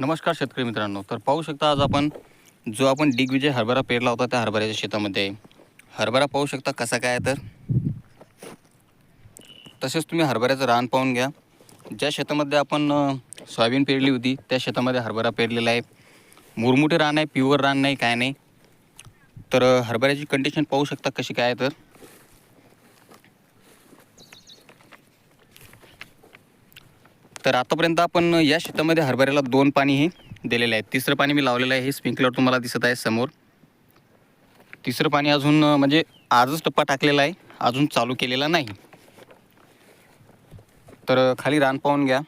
नमस्कार शेतकरी मित्रांनो. तर पाहू शकता आज आपण जो आपण दिग्विजय हरभरा पेरला होता त्या हरभऱ्याच्या शेतामध्ये. हरभरा पाहू शकता कसा काय आहे तर? तसेच तुम्ही हरभऱ्याचं रान पाहून घ्या. ज्या शेतामध्ये आपण सोयाबीन पेरली होती त्या शेतामध्ये हरभरा पेरलेला आहे. मुरमुटे रान आहे प्युअर रान नाही काय नाही. तर हरभऱ्याची कंडिशन पाहू शकता कशी काय आहे तर? तर आतापर्यंत आपण या शेतामध्ये हरभऱ्याला दोन पाणी हे दिलेले आहे तिसरं पाणी मी लावलेलं आहे. हे स्प्रिंकलर तुम्हाला दिसत आहे समोर. तिसरं पाणी अजून म्हणजे आजच टप्पा टाकलेला आहे. अजून चालू केलेला नाही. तर खाली रान पाहून घ्या.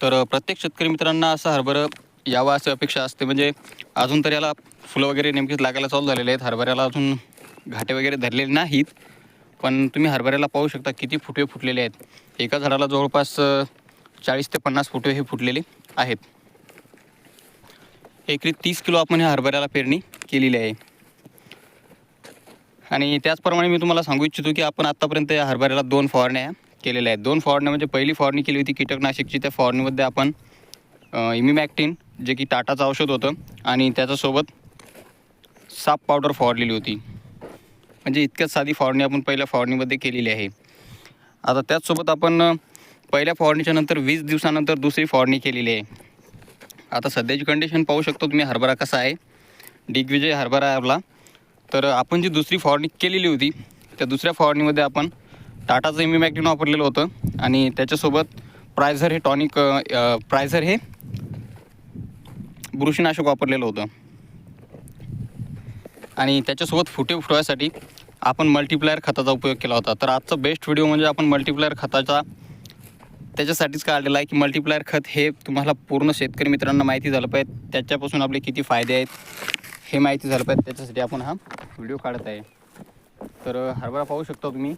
तर प्रत्येक शेतकरी मित्रांना असं हरभरं यावं अशी अपेक्षा असते. म्हणजे अजून तर याला फुलं वगैरे नेमकीच लागायला चालू झालेले आहेत. हरभऱ्याला अजून घाटे वगैरे धरलेले नाहीत. पण तुम्ही हरभऱ्याला पाहू शकता किती फुटवे फुटलेले आहेत. एका झाडाला जवळपास चाळीस ते पन्नास फुटवे हे फुटलेले आहेत. एकरी तीस किलो आपण ह्या हरभऱ्याला पेरणी केलेली आहे. आणि त्याचप्रमाणे मी तुम्हाला सांगू इच्छितो की आपण आत्तापर्यंत या हरभऱ्याला दोन फवारण्या केलेल्या आहेत. दोन फवारण्या म्हणजे पहिली फवारणी केली होती कीटकनाशकची. त्या फवारणीमध्ये आपण इमिमॅक्टिन जे की टाटाचं औषध होतं आणि त्याच्यासोबत साप पावडर फवारलेली होती. म्हणजे इतक्याच साधी फवारणी आपण पहिल्या फवारणीमध्ये केलेली आहे. आता त्याचसोबत आपण पहिल्या फवारणीच्या नंतर वीस दिवसानंतर दुसरी फवारणी केलेली आहे. आता सध्याची कंडिशन पाहू शकतो तुम्ही हरभरा कसा आहे. दिग्विजय हरभरा आहे आपला. तर आपण जी दुसरी फवारणी केलेली होती त्या दुसऱ्या फवारणीमध्ये आपण टाटाचं इमिमॅक्टिन वापरलेलं होतं. आणि त्याच्यासोबत प्रायझर हे टॉनिक प्रायझर हे बुरशीनाशक वापरलेलं होतं. आणि त्याच्यासोबत फुटे फुटवायसाठी आपण मल्टीप्लायर खताचा उपयोग केला होता. तर आजचा बेस्ट व्हिडिओ म्हणजे आपण मल्टीप्लायर खताचा त्याच्यासाठीच काढलेला आहे की मल्टीप्लायर खत हे तुम्हाला पूर्ण शेतकरी मित्रांना माहिती झालं पाहिजे. त्याच्यापासून आपले किती फायदे आहेत हे माहिती झालं पाहिजे. त्याच्यासाठी आपण हा व्हिडिओ काढत आहे. तर हरभरा पाहू शकता तुम्ही.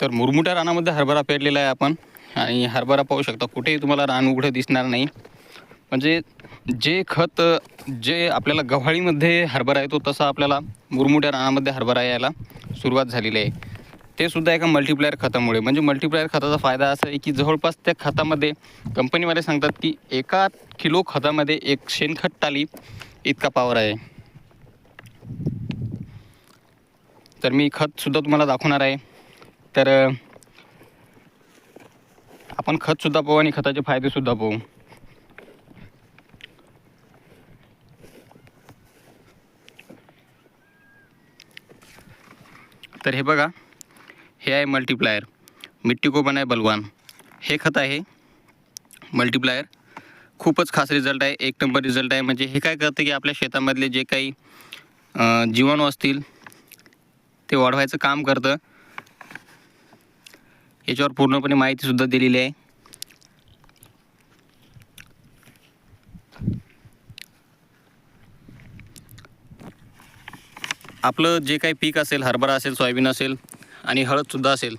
तर मुरमुट्या रानामध्ये हरभरा पेरलेला आहे आपण. आणि हरभरा पाहू शकता कुठेही तुम्हाला रान उघडं दिसणार नाही. म्हणजे जे खत जे आपल्याला गव्हाळीमध्ये हरभरा येतो तसा आपल्याला मुरमुट्या रानामध्ये हरभरा यायला सुरुवात झालेली आहे. ते सुद्धा एका मल्टीप्लायर खतामुळे. म्हणजे मल्टीप्लायर खताचा फायदा असा आहे की जवळपास त्या खतामध्ये कंपनीवाले सांगतात की एका किलो खतामध्ये एक शेणखत टाली इतका पावर आहे. तर मी खतसुद्धा तुम्हाला दाखवणार आहे. तर आपण खतसुद्धा पाहू आणि खताचे फायदेसुद्धा पाहू. तर हे बघा हे आहे मल्टीप्लायर मिट्टी कोपन बनाय बलवान. हे खत आहे मल्टीप्लायर खूपच खास रिझल्ट आहे एक नंबर रिझल्ट आहे. म्हणजे हे काय करतं की आपल्या शेतामधले जे काही जीवाणू असतील ते वाढवायचं काम करतं. याच्यावर पूर्णपणे माहितीसुद्धा दिलेली आहे. आपलं जे काही पीक असेल हरभरा असेल सोयाबीन असेल आणि हळदसुद्धा असेल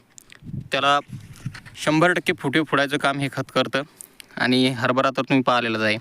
त्याला शंभर टक्के फुटे फुडायचं काम हे खत करतं आणि हरभरा तर तुम्ही पाहिलेलाच आहे.